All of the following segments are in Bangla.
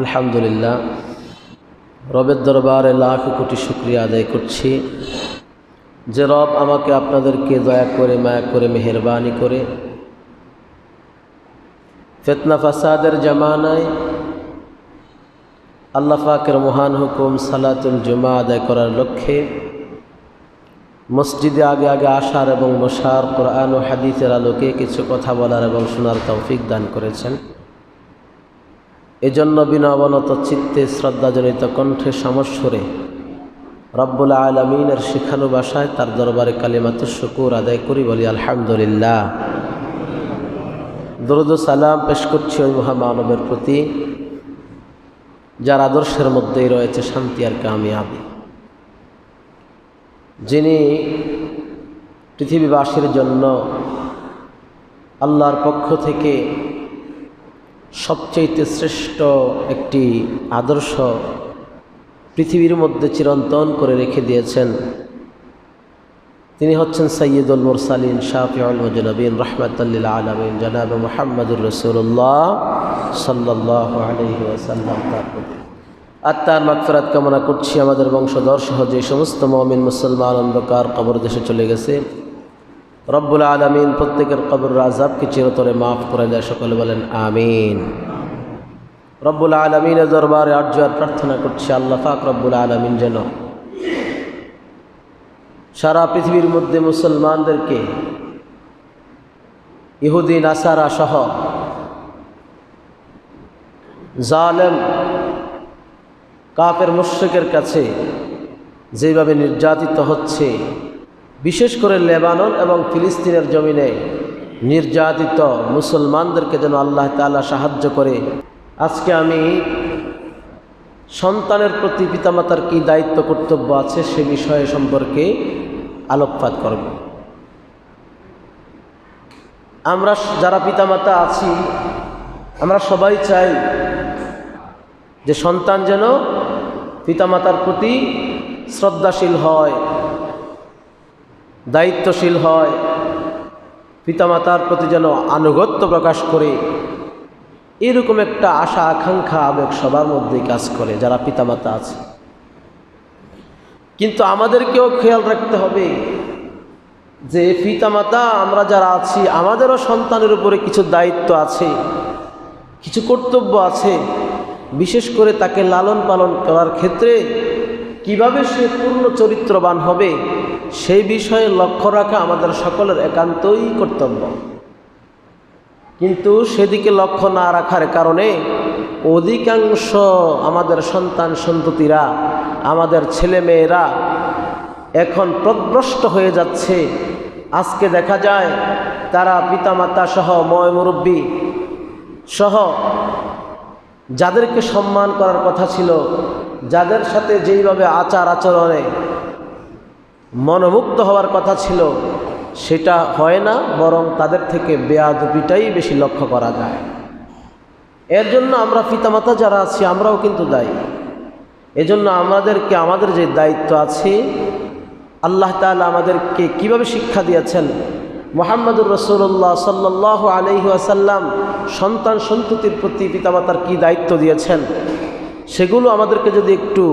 আলহামদুলিল্লাহ, রবের দরবারে লাখ কোটি শুক্রিয়া আদায় করছি যে রব আমাকে আপনাদেরকে দয়া করে, মায়া করে, মেহরবানি করে ফেতনা ফাসাদের জামানায় আল্লাহ পাকের মহান হুকুম সালাতুল জুমা আদায় করার লক্ষ্যে মসজিদে আগে আগে আসার এবং বসার কোরআন ও হাদিসের আলোকে কিছু কথা বলার এবং শোনার তৌফিক দান করেছেন। এজন্য বিনবনত চিত্তে শ্রদ্ধাজনিত কণ্ঠে সমস্বরে রব্বুল আলমিনের শিখানু বাসায় তার দরবারে কালিমাত শুকুর আদায় করি বলি, আলহামদুলিল্লাহ। দরুদ সালাম পেশ করছি ওই মহামানবের প্রতি, যার আদর্শের মধ্যেই রয়েছে শান্তি আর কামিয়াবি। যিনি পৃথিবীবাসীর জন্য আল্লাহর পক্ষ থেকে সবচেয়ে শ্রেষ্ঠ একটি আদর্শ পৃথিবীর মধ্যে চিরন্তন করে রেখে দিয়েছেন। তিনি হচ্ছেন সৈয়দুল মুরসালিন শাফিউল মুজনবিন রহমতুল্লিল আলমিন, জনাব মোহাম্মদুর রসুল্লাহ সাল্লাহ আলহি তার প্রতি আত্মার মাগফরাত কামনা করছি আমাদের বংশধর সহ যে সমস্ত মমিন মুসলমান অন্ধকার কবর দেশে চলে গেছে। রব্বুল আলমিন প্রত্যেকের কবর আজাবকে চিরতরে মাফ করে দেয়। সকলে বলেন, আমিন। রব্বুল আলমিনের দরবারে আর্য আর প্রার্থনা করছি, আল্লাহ ফাক রব্বুল আলমিন যেন সারা পৃথিবীর মধ্যে মুসলমানদেরকে ইহুদিন আসারা সহ জালেম কাপের মুশ্রিকের কাছে যেভাবে নির্যাতিত হচ্ছে বিশেষ করে লেবানন এবং ফিলিস্তিনের জমিনে নির্যাতিত মুসলমানদেরকে যেন আল্লাহ তালা সাহায্য করে। আজকে আমি সন্তানের প্রতি পিতামাতার কী দায়িত্ব, কর্তব্য আছে সে বিষয়ে সম্পর্কে আলোকপাত করব। আমরা যারা পিতামাতা আছি, আমরা সবাই চাই যে সন্তান যেন পিতামাতার প্রতি শ্রদ্ধাশীল হয়। দায়িত্বশীল হয়। পিতামাতার প্রতি যেন আনুগত্য প্রকাশ করে। এরকম একটা আশা, আকাঙ্ক্ষা, আবেগ সবার মধ্যেই কাজ করে যারা পিতামাতা আছে। কিন্তু আমাদেরকেও খেয়াল রাখতে হবে যে পিতামাতা, আমরা যারা আছি, আমাদেরও সন্তানের উপরে কিছু দায়িত্ব আছে, কিছু কর্তব্য আছে। বিশেষ করে তাকে লালন পালন করার ক্ষেত্রে কীভাবে সে পূর্ণ চরিত্রবান হবে সেই বিষয়ে লক্ষ্য রাখা আমাদের সকলের একান্তই কর্তব্য। কিন্তু সেদিকে লক্ষ্য না রাখার কারণে অধিকাংশ আমাদের সন্তান সন্ততিরা, আমাদের ছেলেমেয়েরা এখন প্রদ্রষ্ট হয়ে যাচ্ছে। আজকে দেখা যায় তারা পিতামাতা সহ ময় মুরব্বী সহ যাদেরকে সম্মান করার কথা ছিল, যাদের সাথে যেইভাবে আচার আচরণে মনোমুক্ত হওয়ার কথা ছিল, সেটা হয় না, বরং তাদের থেকে বেয়াদুপিটাই বেশি লক্ষ্য করা যায়। এর জন্য আমরা পিতামাতা যারা আছি, আমরাও কিন্তু দায়ী। এজন্য আমাদেরকে, আমাদের যে দায়িত্ব আছে, আল্লাহ তালা আমাদেরকে কীভাবে শিক্ষা দিয়েছেন? মোহাম্মদুর রসুল্লাহ সাল্লাহ আলহি আসাল্লাম সন্তান সন্ততির প্রতি পিতামাতার কি দায়িত্ব দিয়েছেন? সেগুলো আমাদেরকে যদি একটু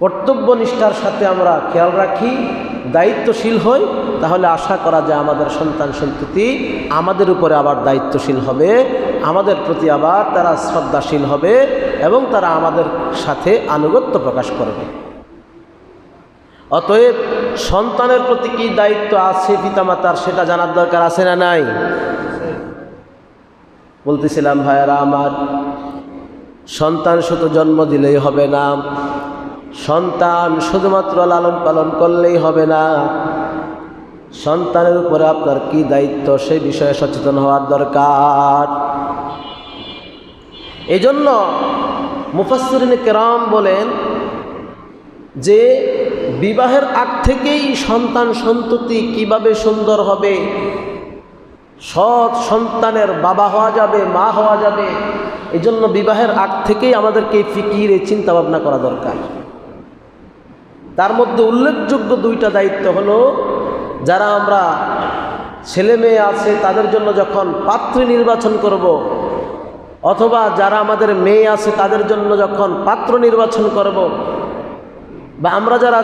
কর্তব্যনিষ্ঠার সাথে আমরা খেয়াল রাখি, দায়িত্বশীল হই, তাহলে আশা করা যায় আমাদের সন্তান সন্ততি আমাদের উপরে আবার দায়িত্বশীল হবে, আমাদের প্রতি আবার তারা শ্রদ্ধাশীল হবে এবং তারা আমাদের সাথে আনুগত্য প্রকাশ করবে। অতএব সন্তানের প্রতি কি দায়িত্ব আছে পিতামাতার সেটা জানার দরকার আছে না নাই? বলতেছিলাম, ভাইয়ারা আমার, সন্তান শুধু জন্ম দিলেই হবে না। সন্তান শুধুমাত্র লালন পালন করলেই হবে না। সন্তানের উপরে আপনার কি দায়িত্ব সেই বিষয়ে সচেতন হওয়ার দরকার। এই জন্য মুফাসরিন কেরাম বলেন যে, বিবাহের আগ থেকেই সন্তান সন্ততি কীভাবে সুন্দর হবে? সৎ সন্তানের বাবা হওয়া যাবে, মা হওয়া যাবে। এই জন্য বিবাহের আগ থেকেই আমাদেরকে ফিকির এই চিন্তা ভাবনা করা দরকার। তার মধ্যে উল্লেখযোগ্য দুইটা দায়িত্ব হলো, যারা আমরা ছেলে মেয়ে আছে, তাদের জন্য যখন পাত্রী নির্বাচন করব, অথবা যারা আমাদের মেয়ে আছে, তাদের জন্য যখন পাত্র নির্বাচন করব, বা আমরা যারা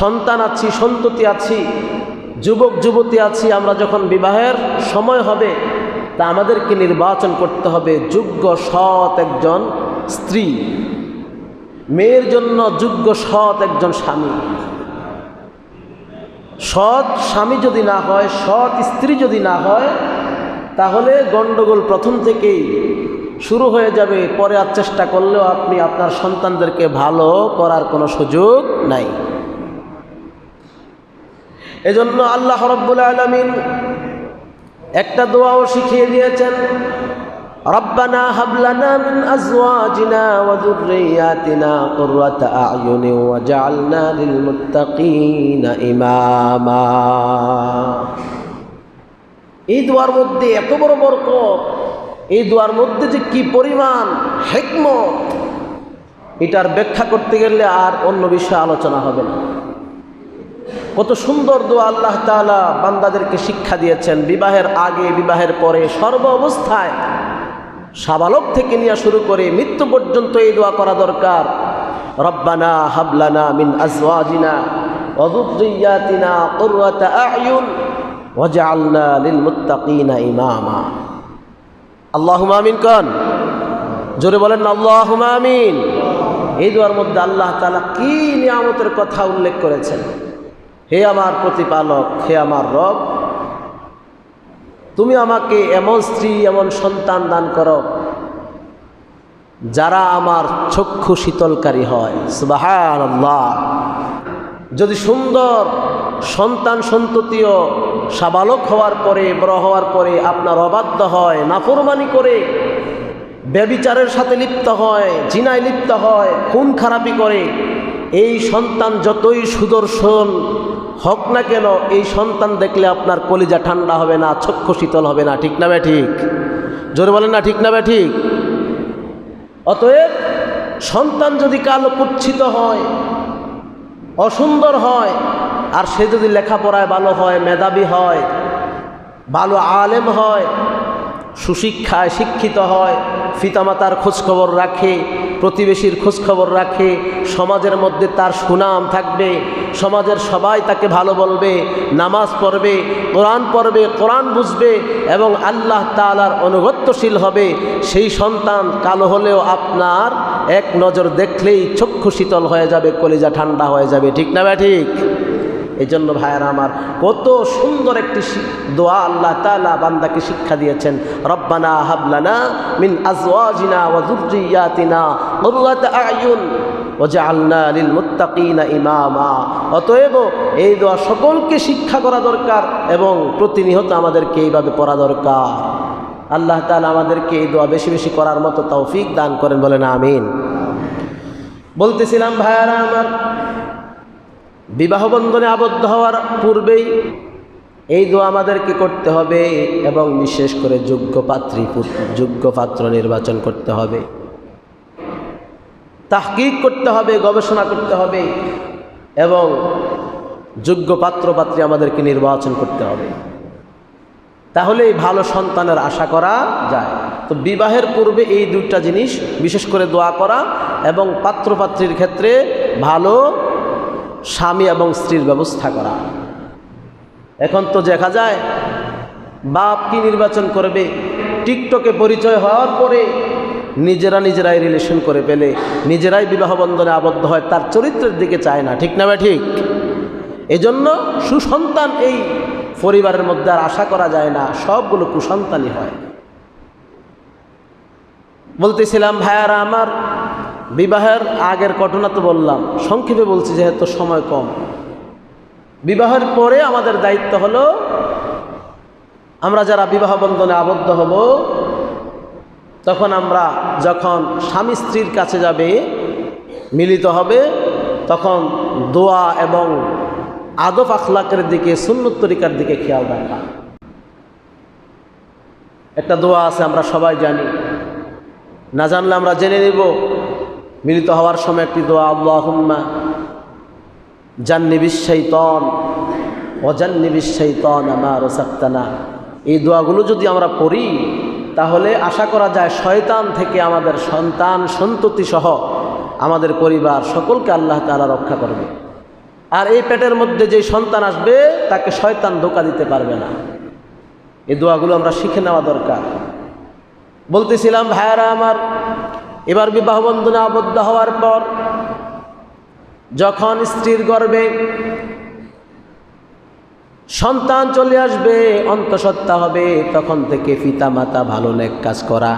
সন্তান আছি, সন্ততি আছি, যুবক, যুবতী আছি, আমরা যখন বিবাহের সময় হবে, তা আমাদেরকে নির্বাচন করতে হবে। যোগ্য, সৎ একজন স্ত্রী। মেয়ের জন্য যোগ্য সৎ একজন স্বামী। সৎ স্বামী যদি না হয়, সৎ স্ত্রী যদি না হয়, তাহলে গণ্ডগোল প্রথম থেকেই শুরু হয়ে যাবে। পরে আর চেষ্টা করলেও আপনি আপনার সন্তানদেরকে ভালো করার কোনো সুযোগ নাই। এজন্য আল্লাহ রব্বুল আলমিন একটা দোয়াও শিখিয়ে দিয়েছেন ربنا هب لنا من أزواجنا وذرياتنا قرة أعين وجعلنا للمتقين إماما এই দোয়ার মধ্যে এত বড় বরকত এই দোয়ার মধ্যে যে কি পরিমাণ হেকমত এটার ব্যাখ্যা করতে গেলে আর অন্য বিষয়ে আলোচনা হবে না কত সুন্দর দোয়া আল্লাহ তাআলা বান্দাদেরকে শিক্ষা দিয়েছেন বিবাহের আগে বিবাহের পরে সর্ব অবস্থায় সাবালক থেকে নিয়ে শুরু করে মৃত্যু পর্যন্ত এই দোয়া করা দরকার। রব্বানা হাবলানা মিন আজওয়াজিনা ওয়াযুররিয়াতিনা কুররাতা আ'য়ুন ওয়াজআলনা লিল মুত্তাকিনা ইমামা। আল্লাহুম্মা আমিন কন। জোরে বলেন না আল্লাহুম্মা আমিন। এই দোয়ার মধ্যে আল্লাহ তাআলা কি নিয়ামতের কথা উল্লেখ করেছেন? হে আমার প্রতিপালক, হে আমার রব তুমি আমাকে এমন স্ত্রী, এমন সন্তান দান করো, যারা আমার চক্ষু শীতলকারী হয়। সুবাহান যদি সুন্দর সন্তান সন্ততিও সাবালক হওয়ার পরে, বড় হওয়ার পরে আপনার অবাধ্য হয়, নাফরমানি করে ব্যবিচারের সাথে লিপ্ত হয়, জিনায় লিপ্ত হয়, খুন খারাপি করে এই সন্তান যতই সুদর্শন হোক না কেন, এই সন্তান দেখলে আপনার কলিজা ঠান্ডা হবে না, চক্ষু শীতল হবে না, ঠিক না বে ঠিক? জোরে বলেন না, ঠিক না বে ঠিক? অতএব সন্তান যদি কালো কুচ্ছিত হয়, অসুন্দর হয়, আর সে যদি লেখাপড়ায় ভালো হয়, মেধাবী হয়, ভালো আলেম হয় সুশিক্ষায় শিক্ষিত হয়, পিতামাতার খোঁজখবর রাখে, প্রতিবেশীর খোঁজখবর রাখে, সমাজের মধ্যে তার সুনাম থাকবে, সমাজের সবাই তাকে ভালো বলবে, নামাজ পড়বে, কোরআন পড়বে, কোরআন বুঝবে এবং আল্লাহ তালার অনুগত্যশীল হবে। সেই সন্তান কালো হলেও আপনার এক নজর দেখলেই চক্ষু শীতল হয়ে যাবে, কলিজা ঠান্ডা হয়ে যাবে। ঠিক না ব্যা ঠিক? এই জন্য ভাইয়ারা আমার, কত সুন্দর একটি দোয়া আল্লাহ তালা বান্দাকে শিক্ষা দিয়েছেন। রব্বানা হাবলানা মিন আজওয়াজিনা ওয়া যুররিয়াতিনা কুররাতা আয়ুন ওয়াজআলনা লিল মুত্তাকিনা ইমামা। অতএব এই দোয়া সকলকে শিক্ষা করা দরকার এবং প্রতিনিয়ত আমাদেরকে এইভাবে পড়া দরকার। আল্লাহ তাআলা আমাদেরকে এই দোয়া বেশি বেশি করার মতো তৌফিক দান করেন বলেন, আমিন। বলতেছিলাম, ভাইয়ারা আমার বিবাহ বন্ধনে আবদ্ধ হওয়ার পূর্বেই এই দোয়া আমাদেরকে করতে হবে এবং বিশেষ করে যোগ্য পাত্রী, যোগ্য পাত্র নির্বাচন করতে হবে। তাহকিক করতে হবে, গবেষণা করতে হবে এবং যোগ্য পাত্র, পাত্রী আমাদেরকে নির্বাচন করতে হবে। তাহলেই ভালো সন্তানের আশা করা যায়। তো বিবাহের পূর্বে এই দুইটা জিনিস, বিশেষ করে দোয়া করা এবং পাত্রপাত্রীর ক্ষেত্রে ভালো স্বামী এবং স্ত্রীর ব্যবস্থা করা। এখন তো দেখা যায়, বাপ কি নির্বাচন করবে? টিকটকে পরিচয় হওয়ার পরে নিজেরা নিজেরাই রিলেশন করে পেলে, নিজেরাই বিবাহ বন্ধনে আবদ্ধ হয়, তার চরিত্রের দিকে চায় না। ঠিক না ভাই ঠিক? এজন্য সুসন্তান এই পরিবারের মধ্যে আর আশা করা যায় না, সবগুলো কুসন্তানই হয়। বলতেছিলাম, ভাইয়ারা আমার বিবাহের আগের ঘটনা তো বললাম, সংক্ষেপে বলছি যেহেতু সময় কম। বিবাহের পরে আমাদের দায়িত্ব হলো, আমরা যারা বিবাহ বন্ধনে আবদ্ধ হব, তখন আমরা যখন স্বামী স্ত্রীর কাছে যাবে, মিলিত হবে, তখন দোয়া এবং আদব আখলাকের দিকে, সুন্নত তরিকার দিকে খেয়াল রাখা। একটা দোয়া আছে, আমরা সবাই জানি। না জানলে আমরা জেনে নিব। মিলিত হওয়ার সময় একটি দোয়া, আল্লাহুম্মা জান্নি বিশ্বৈতন অজান্নি বিশ্বৈতন আমার সাক্তানা এই দোয়াগুলো যদি আমরা পড়ি, তাহলে আশা করা যায় শয়তান থেকে আমাদের সন্তান সন্ততি সহ আমাদের পরিবার সকলকে আল্লাহ তালা রক্ষা করবে। আর এই পেটের মধ্যে যে সন্তান আসবে, তাকে শয়তান ধোকা দিতে পারবে না। এই দোয়াগুলো আমরা শিখে নেওয়া দরকার। বলতেছিলাম, ভাইয়ারা আমার এবার বিবাহ বন্ধনে আবদ্ধ হওয়ার পর যখন স্ত্রীর গর্বে সন্তান চলে আসবে, অন্তঃসত্ত্বা হবে, তখন থেকে পিতা মাতা ভালো নেক কাজ করা,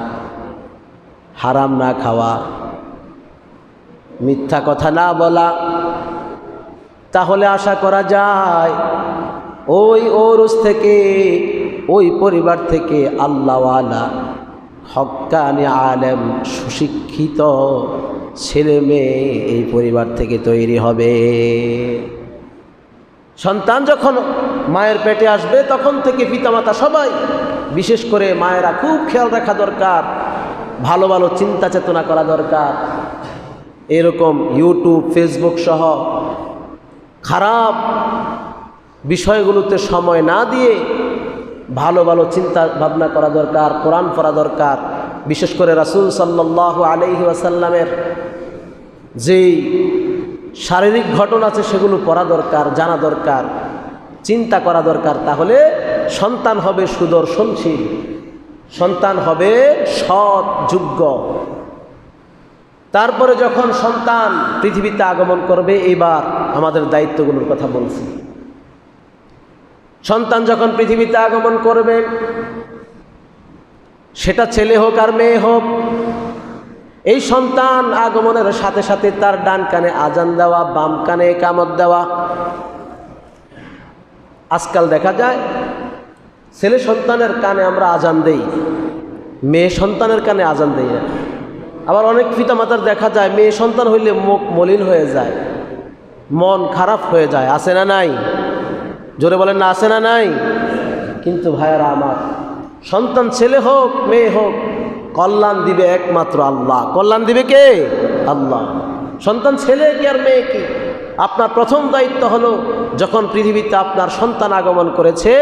হারাম না খাওয়া, মিথ্যা কথা না বলা, তাহলে আশা করা যায় ওই ওরস থেকে, ওই পরিবার থেকে আল্লাহওয়ালা হক্কানি আলেম সুশিক্ষিত ছেলে মেয়ে এই পরিবার থেকে তৈরি হবে। সন্তান যখন মায়ের পেটে আসবে, তখন থেকে পিতামাতা সবাই, বিশেষ করে মায়েরা খুব খেয়াল রাখা দরকার, ভালো ভালো চিন্তা চেতনা করা দরকার। এরকম ইউটিউব, ফেসবুক সহ খারাপ বিষয়গুলোতে সময় না দিয়ে ভালো ভালো চিন্তা ভাবনা করা দরকার, কোরআন পড়া দরকার। বিশেষ করে রাসুল সাল্লাহ আলহি আসাল্লামের যেই শারীরিক ঘটনা আছে সেগুলো পড়া দরকার, জানা দরকার, চিন্তা করা দরকার, তাহলে সন্তান হবে সুদর্শনশীল। সন্তান হবে সৎ যোগ্য তারপরে যখন সন্তান পৃথিবীতে আগমন করবে এইবার আমাদের দায়িত্বগুলোর কথা বলছি। সন্তান যখন পৃথিবীতে আগমন করবে, সেটা ছেলে হোক আর মেয়ে হোক, এই সন্তান আগমনের সাথে সাথে তার ডান কানে আজান দেওয়া, বাম কানে কামত দেওয়া। আজকাল দেখা যায়, ছেলে সন্তানের কানে আমরা আজান দেই, মেয়ে সন্তানের কানে আজান দেই না। আবার অনেক পিতামাতার দেখা যায়, মেয়ে সন্তান হইলে মুখ মলিন হয়ে যায়, মন খারাপ হয়ে যায় আসে না নাই? জোরে বলেন, না আসে না নাই? কিন্তু ভাইয়ারা আমার, সন্তান ছেলে হোক, মেয়ে হোক, কল্যাণ দিবে একমাত্র আল্লাহ। কল্যাণ দিবে কে? আল্লাহ। সন্তান ছেলে কি আর মেয়ে কি? আপনার প্রথম দায়িত্ব হলো, যখন পৃথিবীতে আপনার সন্তান আগমন করেছে,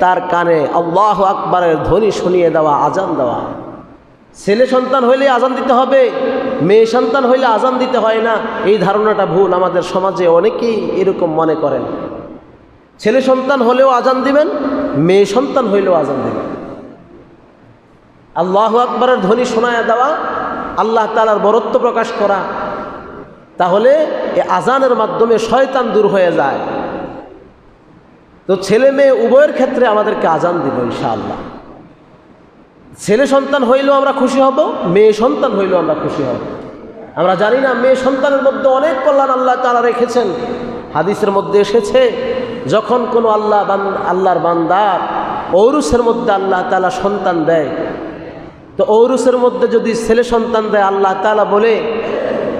তার কানে আল্লাহ আকবরের ধ্বনি শুনিয়ে দেওয়া, আজান দেওয়া। ছেলে সন্তান হইলে আজান দিতে হবে, মেয়ে সন্তান হইলে আজান দিতে হয় না। এই ধারণাটা ভুল আমাদের সমাজে অনেকেই এরকম মনে করেন। ছেলে সন্তান হলেও আজান দিবেন, মেয়ে সন্তান হইলেও আজান দিবেন। আল্লাহ আকবরের ধ্বনি শোনায় দেওয়া, আল্লাহ তালার বরত্ব প্রকাশ করা, তাহলে এ আজানের মাধ্যমে শয়তান দূর হয়ে যায়। তো ছেলে মেয়ে উভয়ের ক্ষেত্রে আমাদেরকে আজান দিব ইনশাআল্লাহ। ছেলে সন্তান হইলেও আমরা খুশি হব, মেয়ে সন্তান হইলেও আমরা খুশি হব। আমরা জানি না, মেয়ে সন্তানের মধ্যে অনেক কল্যাণ আল্লাহ তারা রেখেছেন। হাদিসের মধ্যে এসেছে যখন কোনো আল্লাহ আল্লাহর বান্দার ঔরুসের মধ্যে আল্লাহ তালা সন্তান দেয়, তো ঔরুসের মধ্যে যদি ছেলে সন্তান দেয়, আল্লাহ তালা বলে,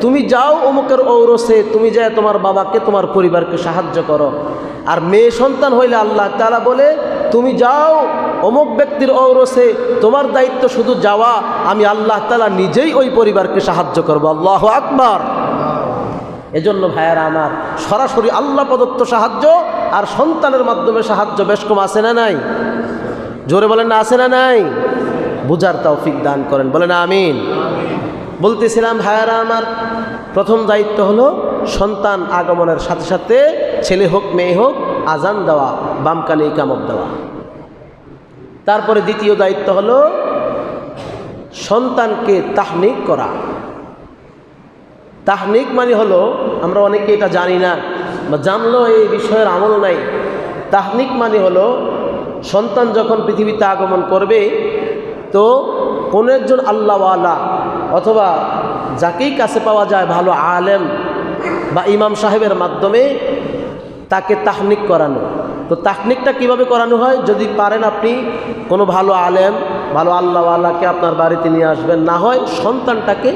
তুমি যাও অমুকের ঔরসে, তুমি যায় তোমার বাবাকে, তোমার পরিবারকে সাহায্য করো। আর মেয়ে সন্তান হইলে আল্লাহ তালা বলে, তুমি যাও অমুক ব্যক্তির ঔরসে, তোমার দায়িত্ব শুধু যাওয়া, আমি আল্লাহ তালা নিজেই ওই পরিবারকে সাহায্য করব। আল্লাহ আকবার। এজন্য ভাইয়ারা আমার সরাসরি আল্লাহ প্রদত্ত সাহায্য আর সন্তানের মাধ্যমে সাহায্য বেশ কম আছে না নাই? জোরে বলেন না, আছে না নাই? বুঝার তৌফিক দান করেন, বলেন আমিন। বলতেছিলাম ভাইয়ারা আমার প্রথম দায়িত্ব হলো সন্তান আগমনের সাথে সাথে ছেলে হোক, মেয়ে হোক, আজান দেওয়া বামকানে কামক দেওয়া। তারপরে দ্বিতীয় দায়িত্ব হলো সন্তানকে তাহনিক করা। তাহনিক মানে হলো, আমরা অনেকে এটা জানি না বা জানলেও এই বিষয়ের আমল নাই। তাহনিক মানে হলো, সন্তান যখন পৃথিবীতে আগমন করবে, তো কোনো একজন আল্লাহওয়ালা অথবা যাকেই কাছে পাওয়া যায় ভালো আলেম বা ইমাম সাহেবের মাধ্যমে তাকে তাহনিক করানো। তো তাহনিকটা কীভাবে করানো হয়? যদি পারেন আপনি কোনো ভালো আলেম, ভালো আল্লাহওয়ালাকে আপনার বাড়িতে নিয়ে আসবেন, না হয় সন্তানটাকে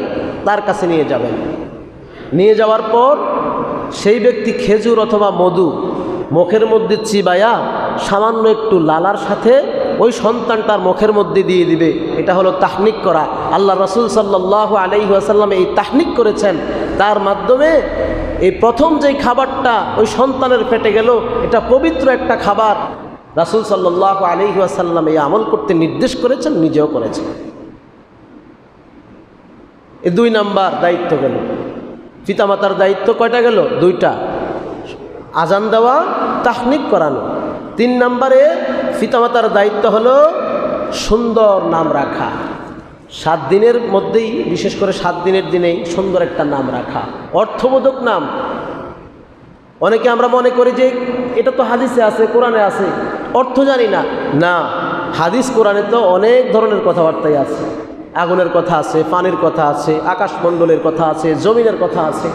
তার কাছে নিয়ে যাবেন। নিয়ে যাওয়ার পর সেই ব্যক্তি খেজুর অথবা মধু মুখের মধ্যে চিবায়া সামান্য একটু লালার সাথে ওই সন্তানটার মুখের মধ্যে দিয়ে দিবে। এটা হলো তাহনিক করা। আল্লাহ রসুল সাল্লাহ আলাইহি আসাল্লাম এই তাহনিক করেছেন। তার মাধ্যমে এই প্রথম যেই খাবারটা ওই সন্তানের পেটে গেল, এটা পবিত্র একটা খাবার। রাসুল সাল্লাহ আলী আসাল্লাম এই আমল করতে নির্দেশ করেছেন, নিজেও করেছেন। এ দুই নাম্বার দায়িত্ব গেল। পিতামাতার দায়িত্ব কয়টা গেল? দুইটা। আজান দেওয়া, তাহনিক করানো। তিন নম্বরে পিতামাতার দায়িত্ব হলো সুন্দর নাম রাখা। সাত দিনের মধ্যেই, বিশেষ করে সাত দিনের দিনেই সুন্দর একটা নাম রাখা। অর্থবোধক নাম। অনেকে আমরা মনে করি যে এটা তো হাদিসে আছে, কোরআনে আছে। অর্থ জানি না। না, হাদিস কোরআনে তো অনেক ধরনের কথাবার্তাই আছে। আগুনের কথা আছে, পানির কথা আছে, আকাশমণ্ডলের কথা আছে, জমিনের কথা আছে।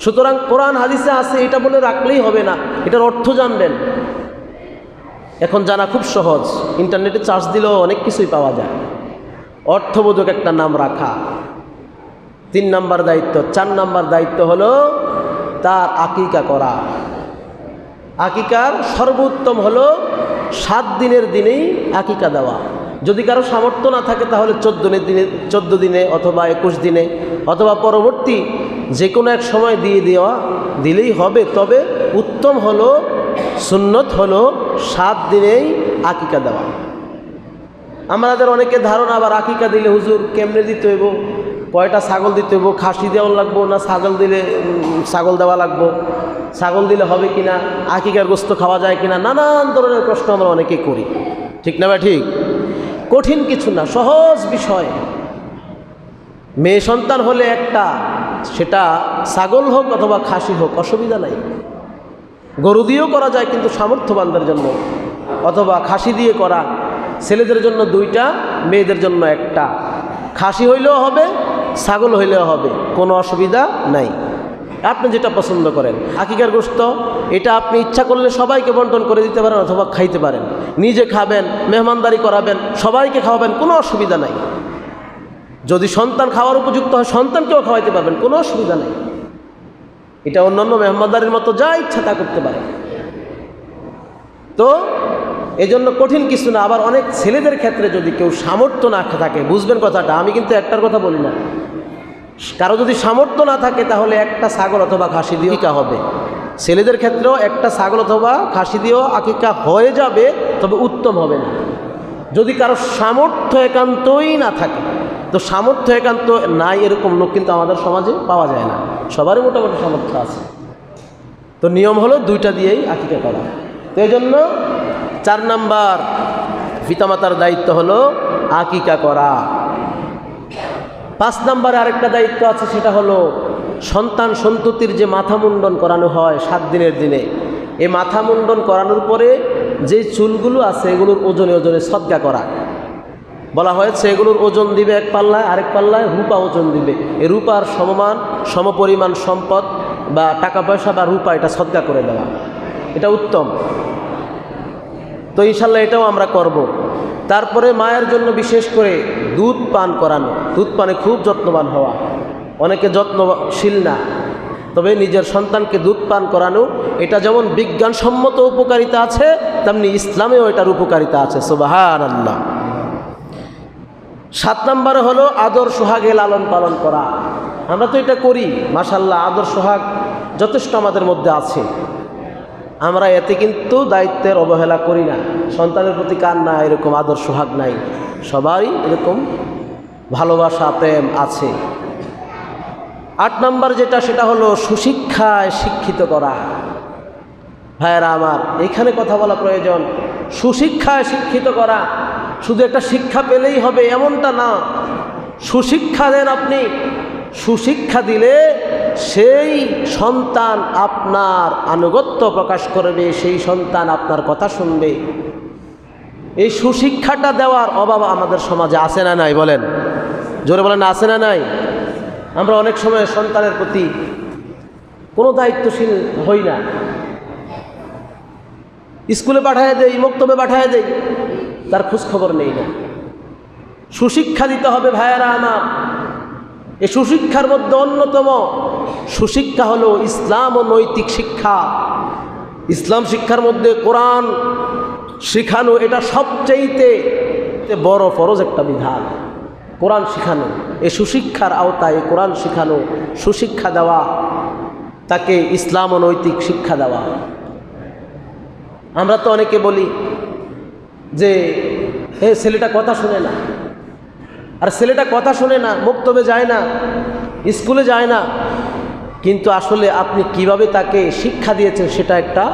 সুতরাং কোরআন হাদিসে আছে, এটা বলে রাখলেই হবে না। এটার অর্থ জানবেন। এখন জানা খুব সহজ। ইন্টারনেটে চার্জ দিলেও অনেক কিছুই পাওয়া যায়। অর্থবোধক একটা নাম রাখা। তিন নাম্বার দায়িত্ব। চার নাম্বার দায়িত্ব হলো তার আকিকা করা। আকিকার সর্বোত্তম হলো সাত দিনের দিনেই আকিকা দেওয়া। যদি কারও সামর্থ্য না থাকে, তাহলে চোদ্দ দিনে চোদ্দ দিনে অথবা একুশ দিনে অথবা পরবর্তী যে কোনো এক সময় দিয়ে দেওয়া, দিলেই হবে। তবে উত্তম হলো, সুন্নত হলো সাত দিনেই আকিকা দেওয়া। আমাদের অনেকে ধারণা, আবার আকিকা দিলে হুজুর কেমনে দিতে হইব? কয়টা ছাগল দিতে হইব, খাসি দেওয়া লাগবো না ছাগল দিলে ছাগল দেওয়া লাগবো? ছাগল দিলে হবে কিনা? আকিকার গোস্ত খাওয়া যায় কিনা? নানান ধরনের প্রশ্ন আমরা অনেকে করি। ঠিক না ভাই, ঠিক? কঠিন কিছু না, সহজ বিষয়। মেয়ে সন্তান হলে একটা, সেটা ছাগল হোক অথবা খাসি হোক, অসুবিধা নাই। গরু দিয়েও করা যায় কিন্তু সামর্থ্যবানদের জন্য, অথবা খাসি দিয়ে করা। ছেলেদের জন্য দুইটা, মেয়েদের জন্য একটা। খাসি হইলেও হবে, ছাগল হইলেও হবে, কোনো অসুবিধা নাই। আপনি যেটা পছন্দ করেন। আকিকার গোস্ত এটা আপনি ইচ্ছা করলে সবাইকে বন্টন করে দিতে পারেন অথবা খাইতে পারেন। নিজে খাবেন, মেহমানদারি করাবেন, সবাইকে খাওয়াবেন, কোনো অসুবিধা নাই। যদি সন্তান খাওয়ার উপযুক্ত হয়, সন্তানকেও খাওয়াইতে পারবেন, কোনো অসুবিধা নেই। এটা অন্যান্য মেহমানদারির মতো যা ইচ্ছা তা করতে পারে তো, এজন্য কঠিন কিছু না, আবার অনেক ছেলেদের ক্ষেত্রে যদি কেউ সামর্থ্য না থাকে, বুঝবেন কথাটা, আমি কিন্তু একটার কথা বলি না। কারও যদি সামর্থ্য না থাকে তাহলে একটা ছাগল অথবা খাসি দিয়ে আকিকা হবে। ছেলেদের ক্ষেত্রেও একটা ছাগল অথবা খাসি দিয়েও আকিকা হয়ে যাবে, তবে উত্তম হবে না। যদি কারও সামর্থ্য একান্তই না থাকে, তো সামর্থ্য একান্ত নাই এরকম লোক কিন্তু আমাদের সমাজে পাওয়া যায় না। সবারই মোটামুটি সামর্থ্য আছে। তো নিয়ম হলো দুইটা দিয়েই আকিকা করা। তো এই জন্য চার নাম্বার পিতামাতার দায়িত্ব হলো আকিকা করা। পাঁচ নাম্বারে আরেকটা দায়িত্ব আছে, সেটা হলো সন্তান সন্ততির যে মাথা মুন্ডন করানো হয় সাত দিনের দিনে। এই মাথা মুন্ডন করানোর পরে যে চুলগুলো আছে, এগুলোর ওজনে ওজনে সদ্গা করা। বলা হয়েছে, এগুলোর ওজন দিবে এক পাল্লায়, আরেক পাল্লায় রূপা ওজন দিবে। এই রূপার সমমান, সমপরিমাণ সম্পদ বা টাকা পয়সা বা রূপা, এটা সদ্গা করে দেওয়া। এটা উত্তম। তো ইনশাল্লাহ এটাও আমরা করব। তারপরে মায়ের জন্য বিশেষ করে দুধ পান করানো। দুধ পানে খুব যত্নবান হওয়া। অনেকে যত্নশীল না। তবে নিজের সন্তানকে দুধ পান করানো, এটা যেমন বিজ্ঞানসম্মত উপকারিতা আছে, তেমনি ইসলামেও এটার উপকারিতা আছে। সুবাহান আল্লাহ সাত নম্বরে হলো আদর সোহাগে লালন পালন করা। আমরা তো এটা করি মাসাল্লাহ আদর সোহাগ যথেষ্ট আমাদের মধ্যে আছে। আমরা এতে কিন্তু দায়িত্বের অবহেলা করি না। সন্তানের প্রতি কার না এরকম আদর সোহাগ নাই। সবাই এরকম ভালোবাসা, প্রেম আছে। আট নম্বর যেটা, সেটা হলো সুশিক্ষায় শিক্ষিত করা। ভাইয়েরা আমার, এখানে কথা বলা প্রয়োজন। সুশিক্ষায় শিক্ষিত করা। শুধু একটা শিক্ষা পেলেই হবে এমনটা না। সুশিক্ষা দেন আপনি। সুশিক্ষা দিলে সেই সন্তান আপনার আনুগত্য প্রকাশ করবে, সেই সন্তান আপনার কথা শুনবে। এই সুশিক্ষাটা দেওয়ার অভাব আমাদের সমাজে আছে না নাই বলেন? জোরে বলেন, আছে না নাই? আমরা অনেক সময় সন্তানের প্রতি কোনো দায়িত্বশীল হই না। স্কুলে পাঠায় দেই, মক্তবে পাঠায় দেই, তার খোঁজখবর নেই না। সুশিক্ষা দিতে হবে ভাইয়ারা আমার। এই সুশিক্ষার মধ্যে অন্যতম সুশিক্ষা হলো ইসলাম ও নৈতিক শিক্ষা। ইসলাম শিক্ষার মধ্যে কোরআন শিখানো এটা সবচেয়েতে বড় ফরজ একটা বিধান। কোরআন শিখানো এই সুশিক্ষার আওতায় কোরআন শিখানো, সুশিক্ষা দেওয়া, তাকে ইসলাম ও নৈতিক শিক্ষা দেওয়া। আমরা তো অনেকে বলি যে, হে, ছেলেটা কথা শুনে না। আর ছেলেটা কথা শোনে না মুক্তবে যায় না, স্কুলে যায় না। কিন্তু আসলে আপনি কীভাবে তাকে শিক্ষা দিয়েছেন সেটা একটা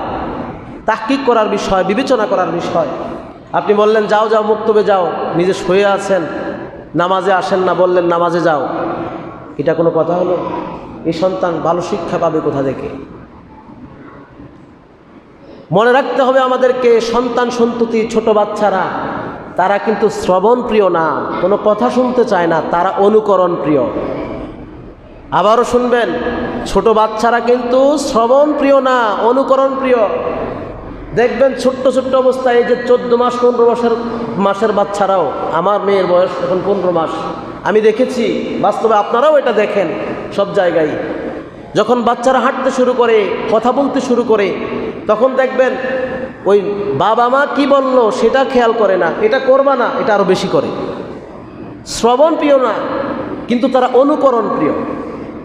তাহকিক করার বিষয়, বিবেচনা করার বিষয়। আপনি বললেন, যাও যাও মুক্তবে যাও। নিজে শুয়ে আছেন। নামাজে আসেন না, বললেন, নামাজে যাও। এটা কোনো কথা হলো? এই সন্তান ভালো শিক্ষা পাবে কোথা থেকে? মনে রাখতে হবে আমাদেরকে সন্তান সন্ততি ছোট বাচ্চারা। তারা কিন্তু শ্রবণ প্রিয় না, কোনো কথা শুনতে চায় না, তারা অনুকরণ প্রিয়। আবারও শুনবেন, ছোট বাচ্চারা কিন্তু শ্রবণ প্রিয় না, অনুকরণ প্রিয়। দেখবেন ছোট্ট ছোট্ট অবস্থায় এই যে চোদ্দ মাস, পনেরো মাসের মাসের বাচ্চারাও, আমার মেয়ের বয়স এখন পনেরো মাস, আমি দেখেছি, বাস্তবে আপনারাও এটা দেখেন সব জায়গায়। যখন বাচ্চারা হাঁটতে শুরু করে, কথা বলতে শুরু করে, তখন দেখবেন ওই বাবা মা কি বলল সেটা খেয়াল করে না, এটা করবা না, এটা আরও বেশি করে। শ্রবণ প্রিয় না, কিন্তু তারা অনুকরণ প্রিয়।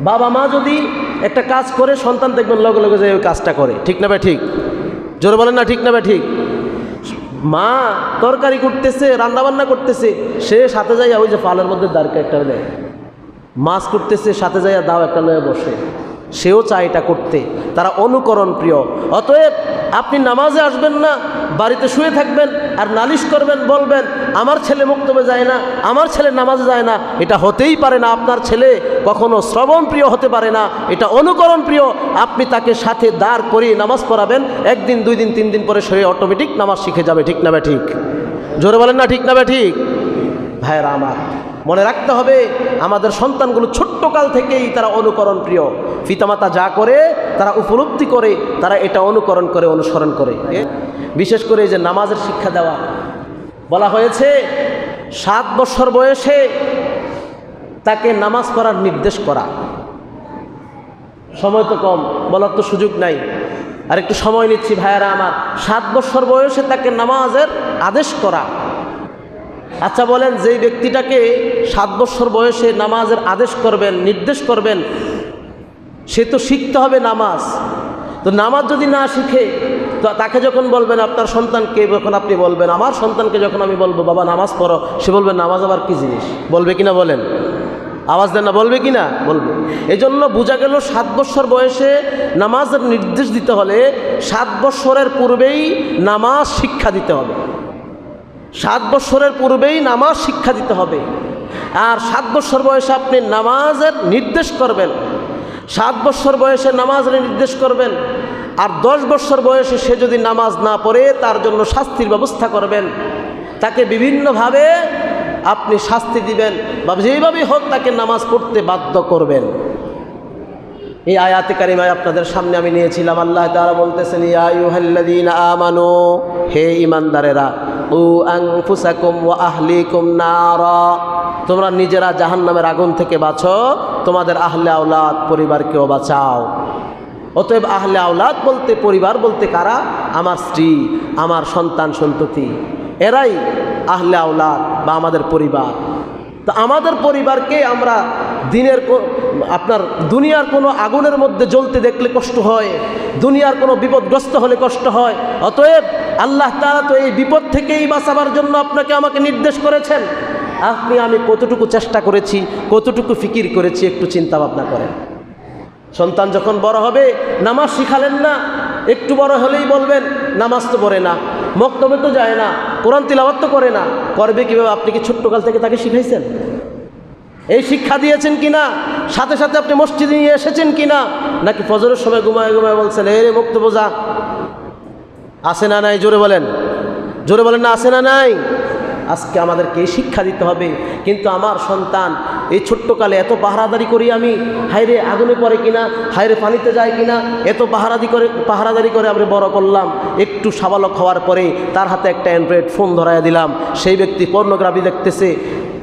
বাবা মা যদি একটা কাজ করে, সন্তান দেখবেন লগে লগে যে ওই কাজটা করে। ঠিক না ভাই, ঠিক? জোরে বলেন না, ঠিক না ভাই, ঠিক? মা তরকারি করতেছে, রান্নাবান্না করতেছে, সে সাথে যাইয়া ওই যে পালের মধ্যে দাঁড়কে একটা দেয় মাছ করতেছে সাথে যাইয়া দাও, একটা লয়ে বসে। সেও চায় এটা করতে। তারা অনুকরণ প্রিয়। অতএব আপনি নামাজে আসবেন না, বাড়িতে শুয়ে থাকবেন আর নালিশ করবেন, বলবেন, আমার ছেলে মুক্তবে যায় না, আমার ছেলে নামাজে যায় না। এটা হতেই পারে না, আপনার ছেলে কখনো শ্রবণ প্রিয় হতে পারে না। এটা অনুকরণ প্রিয়, আপনি তাকে সাথে দাঁড় করিয়ে নামাজ পড়াবেন, একদিন, দুই দিন, তিন দিন পরে সে অটোমেটিক নামাজ শিখে যাবে, ঠিক না ঠিক? জোরে বলেন না, ঠিক না ঠিক? ভাইয়েরা আমার মনে রাখতে হবে, আমাদের সন্তানগুলো ছোট্টকাল থেকেই তারা অনুকরণ প্রিয়। পিতামাতা যা করে, তারা উপলব্ধি করে, তারা এটা অনুকরণ করে, অনুসরণ করে। বিশেষ করে যে নামাজের শিক্ষা দেওয়া। বলা হয়েছে, সাত বছর বয়সে তাকে নামাজ পড়ার নির্দেশ করা। সময় তো কম, বলার তো সুযোগ নাই। আর একটু সময় নিচ্ছি ভাইয়ারা আমার। সাত বছর বয়সে তাকে নামাজের আদেশ করা। আচ্ছা বলেন, যেই ব্যক্তিটাকে সাত বছর বয়সে নামাজের আদেশ করবেন, নির্দেশ করবেন, সে তো শিখতে হবে নামাজ। তো নামাজ যদি না শিখে, তো তাকে যখন বলবেন, আপনার সন্তানকে যখন আপনি বলবেন, আমার সন্তানকে যখন আমি বলব, বাবা, নামাজ পড়ো, সে বলবে, নামাজ আবার কী জিনিস? বলবে কিনা বলেন? আওয়াজ দেন না, বলবে কি না বলবে। এই জন্য বোঝা গেল, সাত বছর বয়সে নামাজের নির্দেশ দিতে হলে সাত বছরের পূর্বেই নামাজ শিক্ষা দিতে হবে। সাত বছরের পূর্বেই নামাজ শিক্ষা দিতে হবে। আর সাত বছর বয়সে আপনি নামাজের নির্দেশ করবেন। সাত বছর বয়সে নামাজের নির্দেশ করবেন। আর দশ বছর বয়সে সে যদি নামাজ না পড়ে, তার জন্য শাস্তির ব্যবস্থা করবেন। তাকে বিভিন্নভাবে আপনি শাস্তি দিবেন বা যেইভাবেই হোক তাকে নামাজ পড়তে বাধ্য করবেন। এই আয়াতে কারিমায় আপনাদের সামনে আমি নিয়েছিলাম, আল্লাহ তারা বলতেছেন ইয়াইহাল্লাযীনা আমানো হে ইমানদারেরা আহলিকুম নারা। তোমরা নিজেরা জাহান্নামের আগুন থেকে বাঁচো, তোমাদের আহলে আওলাদ পরিবারকেও বাঁচাও। অতএব আহলে আওলাদ বলতে, পরিবার বলতে কারা? আমার স্ত্রী, আমার সন্তান সন্ততি। এরাই আহলে আওলাদ বা আমাদের পরিবার। তো আমাদের পরিবারকে আমরা দিনের আপনার দুনিয়ার কোনো আগুনের মধ্যে জ্বলতে দেখলে কষ্ট হয়, দুনিয়ার কোনো বিপদগ্রস্ত হলে কষ্ট হয়। অতএব আল্লাহ তারা তো এই বিপদ থেকেই বাঁচাবার জন্য আপনাকে আমাকে নির্দেশ করেছেন। আপনি, আমি কতটুকু চেষ্টা করেছি, কতটুকু ফিকির করেছি, একটু চিন্তা ভাবনা করেন। সন্তান যখন বড় হবে, নামাজ শিখালেন না, একটু বড় হলেই বলবেন, নামাজ তো পড়ে না, মক্তবে তো যায় না, কোরআন তিলাবাত তো করে না। করবে কীভাবে? আপনি কি ছোট্টকাল থেকে তাকে শিখাইছেন? এই শিক্ষা দিয়েছেন কিনা? সাথে সাথে আপনি মসজিদে নিয়ে এসেছেন কিনা? নাকি ফজরের সময় ঘুমায় ঘুমায় বলছেন, এ মুক্ত বোঝা আসে না নাই? জোরে বলেন। জোরে বলেন না আসে না নাই? আজকে আমাদেরকে এই শিক্ষা দিতে হবে। কিন্তু আমার সন্তান, এই ছোট্টকালে এত পাহারাদারি করি আমি হাইরে আগুনে পড়ে কিনা? হাইরে পানিতে যায় কিনা? এত পাহারাদি করে, পাহারাদারি করে আমরা বড় করলাম। একটু সাবালক হওয়ার পরে তার হাতে একটা অ্যান্ড্রয়েড ফোন ধরাইয়া দিলাম। সেই ব্যক্তি পর্নোগ্রাফি দেখতেছে।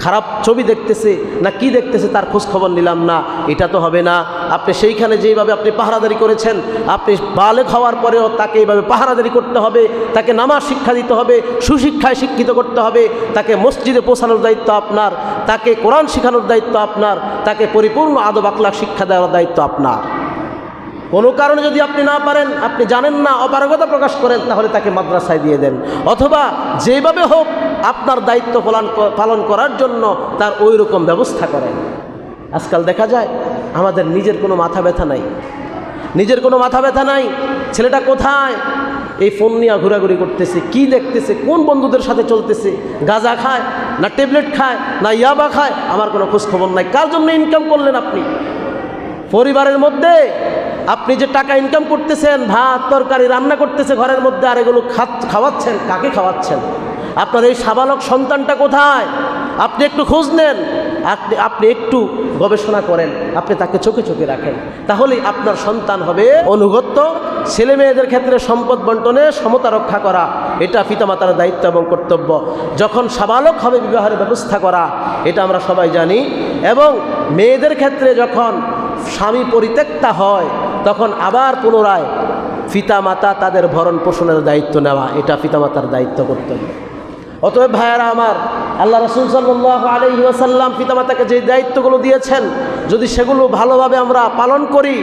খারাপ ছবি দেখতেছে না কি দেখতেছে তার খোঁজ খবর নিলাম না, এটা তো হবে না। আপনি সেইখানে যেইভাবে আপনি পাহারাদারি করেছেন, আপনি বালেক হওয়ার পরেও তাকে এইভাবে পাহারাদারি করতে হবে, তাকে নামাজ শিক্ষা দিতে হবে, সুশিক্ষায় শিক্ষিত করতে হবে, তাকে মসজিদে পৌঁছানোর দায়িত্ব আপনার, তাকে কোরআন শেখানোর দায়িত্ব আপনার, তাকে পরিপূর্ণ আদব আকলাক শিক্ষা দেওয়ার দায়িত্ব আপনার। কোনো কারণে যদি আপনি না পারেন, আপনি জানেন না, অপারগতা প্রকাশ করেন, তাহলে তাকে মাদ্রাসায় দিয়ে দেন। অথবা যেভাবে হোক, আপনার দায়িত্ব পালন পালন করার জন্য তার ওই রকম ব্যবস্থা করেন। আজকাল দেখা যায়, আমাদের নিজের কোনো মাথা ব্যথা নাই। নিজের কোনো মাথা ব্যথা নাই, ছেলেটা কোথায়? এই ফোন নিয়ে ঘোরাঘুরি করতেছে, কি দেখতেছে, কোন বন্ধুদের সাথে চলতেছে, গাঁজা খায়, না ট্যাবলেট খায়, না ইয়াবা খায়, আমার কোনো খোঁজ খবর নাই। কার জন্য ইনকাম করলেন আপনি? পরিবারের মধ্যে আপনি যে টাকা ইনকাম করতেছেন, ভাত, তরকারি, রান্না করতেছে ঘরের মধ্যে, আর এগুলো খাওয়াচ্ছেন, কাকে খাওয়াচ্ছেন? আপনার এই সাবালক সন্তানটা কোথায়? আপনি একটু খোঁজ নেন। আপনি আপনি একটু গবেষণা করেন। আপনি তাকে চোখে চোখে রাখেন। তাহলেই আপনার সন্তান হবে অনুগত্য, ছেলে মেয়েদের ক্ষেত্রে সম্পদ বন্টনে সমতা রক্ষা করা। এটা পিতামাতার দায়িত্ব এবং কর্তব্য। যখন সাবালক হবে, বিবাহের ব্যবস্থা করা। এটা আমরা সবাই জানি। এবং মেয়েদের ক্ষেত্রে যখন স্বামী পরিত্যক্তা হয়, তখন আবার পুনরায় পিতামাতা তাদের ভরণ পোষণের দায়িত্ব নেওয়া, এটা পিতামাতার দায়িত্ব করতে হবে অতএব ভাইয়ারা আমার, আল্লাহ রসুল সাল্লাহ আলহি ওয়াসাল্লাম পিতামাতাকে যে দায়িত্বগুলো দিয়েছেন, যদি সেগুলো ভালোভাবে আমরা পালন করি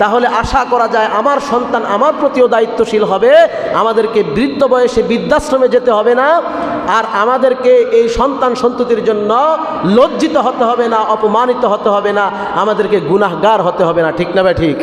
তাহলে আশা করা যায় আমার সন্তান আমার প্রতিও দায়িত্বশীল হবে, আমাদেরকে বৃদ্ধ বয়সে বৃদ্ধাশ্রমে যেতে হবে না, আর আমাদেরকে এই সন্তান সন্ততির জন্য লজ্জিত হতে হবে না, অপমানিত হতে হবে না, আমাদেরকে গুনাহগার হতে হবে না, ঠিক না ভাই, ঠিক?